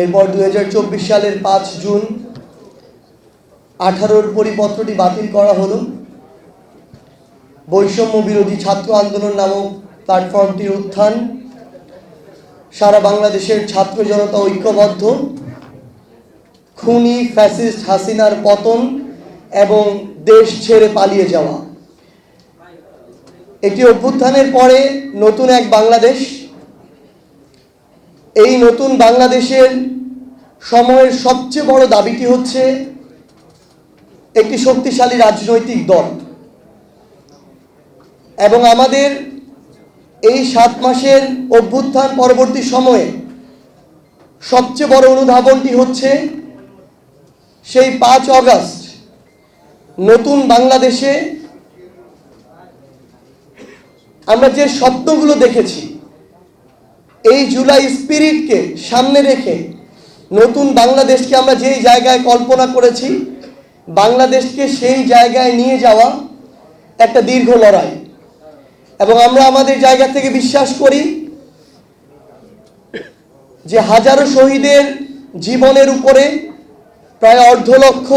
এরপর দুই হাজার চব্বিশ সালের পাঁচ জুন আঠারোর পরিপত্রটি বাতিল করা হলো। বৈষম্য বিরোধী ছাত্র আন্দোলন নামক প্ল্যাটফর্মটির উত্থান সারা বাংলাদেশের ছাত্র জনতা ঐক্যবদ্ধ, খুনি ফ্যাসিস্ট হাসিনার পতন এবং দেশ ছেড়ে পালিয়ে যাওয়া। একটি অভ্যুত্থানের পরে নতুন এক বাংলাদেশ এই নতুন বাংলাদেশের সময়ের সবচেয়ে বড় দাবিটি হচ্ছে একটি শক্তিশালী রাজনৈতিক দল। এবং আমাদের এই সাত মাসের অভ্যুত্থান পরবর্তী সময়ে সবচেয়ে বড় অনুধাবনটি হচ্ছে সেই পাঁচ অগাস্ট নতুন বাংলাদেশে আমরা যে স্বপ্নগুলো দেখেছি এই জুলাই স্পিরিটকে সামনে রেখে নতুন বাংলাদেশকে আমরা যেই জায়গায় কল্পনা করেছি, বাংলাদেশকে সেই জায়গায় নিয়ে যাওয়া একটা দীর্ঘ লড়াই। এবং আমরা আমাদের জায়গা থেকে বিশ্বাস করি যে হাজারো শহীদের জীবনের উপরে, প্রায় অর্ধ লক্ষ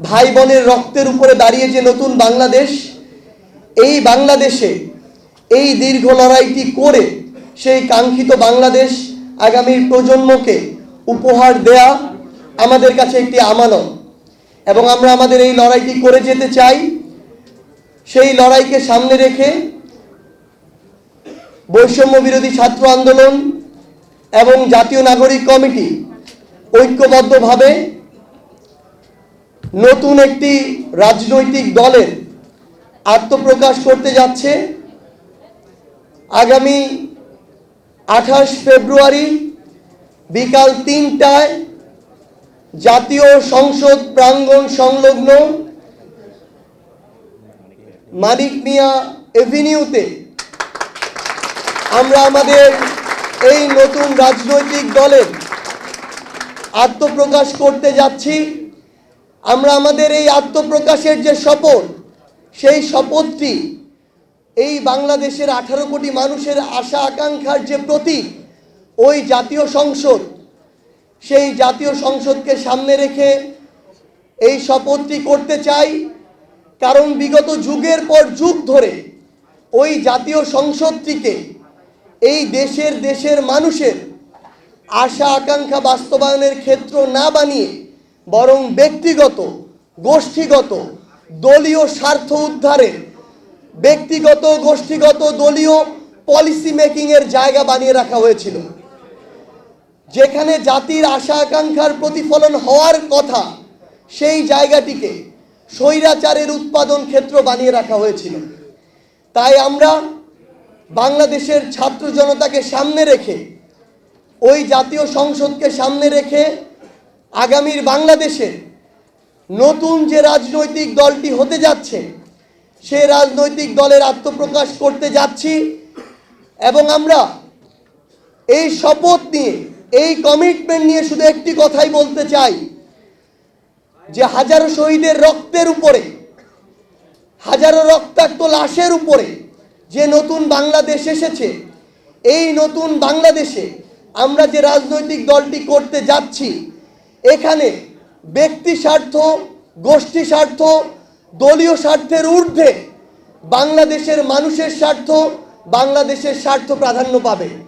ভাই বোনের রক্তের উপরে দাঁড়িয়ে যে নতুন বাংলাদেশ, এই বাংলাদেশে এই দীর্ঘ লড়াইটি করে সেই কাঙ্ক্ষিত বাংলাদেশ আগামীর প্রজন্মকে উপহার দেয়া আমাদের কাছে একটি আমানত। এবং আমরা আমাদের এই লড়াইটি করে যেতে চাই, সেই লড়াইকে সামনে রেখে বৈষম্য বিরোধী ছাত্র আন্দোলন এবং জাতীয় নাগরিক কমিটি ঐক্যবদ্ধভাবে নতুন একটি রাজনৈতিক দলের আত্মপ্রকাশ করতে যাচ্ছে। আগামী আঠাশ ফেব্রুয়ারি বিকাল তিনটায় জাতীয় সংসদ প্রাঙ্গণ সংলগ্ন মানিক মিয়া এভিনিউতে আমরা আমাদের এই নতুন রাজনৈতিক দলের আত্মপ্রকাশ করতে যাচ্ছি। আমরা আমাদের এই আত্মপ্রকাশের যে শপথ, সেই শপথটি এই বাংলাদেশের আঠারো কোটি মানুষের আশা আকাঙ্ক্ষার যে প্রতীক, ওই জাতীয় সংসদ, সেই জাতীয় সংসদকে সামনে রেখে এই শপথটি করতে চাই। কারণ বিগত যুগের পর যুগ ধরে ওই জাতীয় সংসদটিকে এই দেশের দেশের মানুষের আশা আকাঙ্ক্ষা বাস্তবায়নের ক্ষেত্র না বানিয়ে বরং ব্যক্তিগত, গোষ্ঠীগত, দলীয় স্বার্থ উদ্ধারের ব্যক্তিগত, গোষ্ঠীগত, দলীয় পলিসি মেকিংয়ের জায়গা বানিয়ে রাখা হয়েছিল। যেখানে জাতির আশা আকাঙ্ক্ষার প্রতিফলন হওয়ার কথা, সেই জায়গাটিকে স্বৈরাচারের উৎপাদন ক্ষেত্র বানিয়ে রাখা হয়েছিল। তাই আমরা বাংলাদেশের ছাত্র জনতাকে সামনে রেখে, ওই জাতীয় সংসদকে সামনে রেখে আগামীর বাংলাদেশে নতুন যে রাজনৈতিক দলটি হতে যাচ্ছে সে রাজনৈতিক দলের আত্মপ্রকাশ করতে যাচ্ছি এবং আমরা এই শপথ নিয়ে, এই কমিটমেন্ট নিয়ে শুধু একটি কথাই বলতে চাই যে হাজারো শহীদের রক্তের উপরে, হাজারো রক্তাক্ত লাশের উপরে যে নতুন বাংলাদেশ এসেছে, এই নতুন বাংলাদেশে আমরা যে রাজনৈতিক দলটি করতে যাচ্ছি, এখানে ব্যক্তি স্বার্থ, গোষ্ঠী স্বার্থ দলীয় স্বার্থের ঊর্ধ্বে বাংলাদেশের মানুষের স্বার্থ বাংলাদেশের স্বার্থ প্রাধান্য পাবে।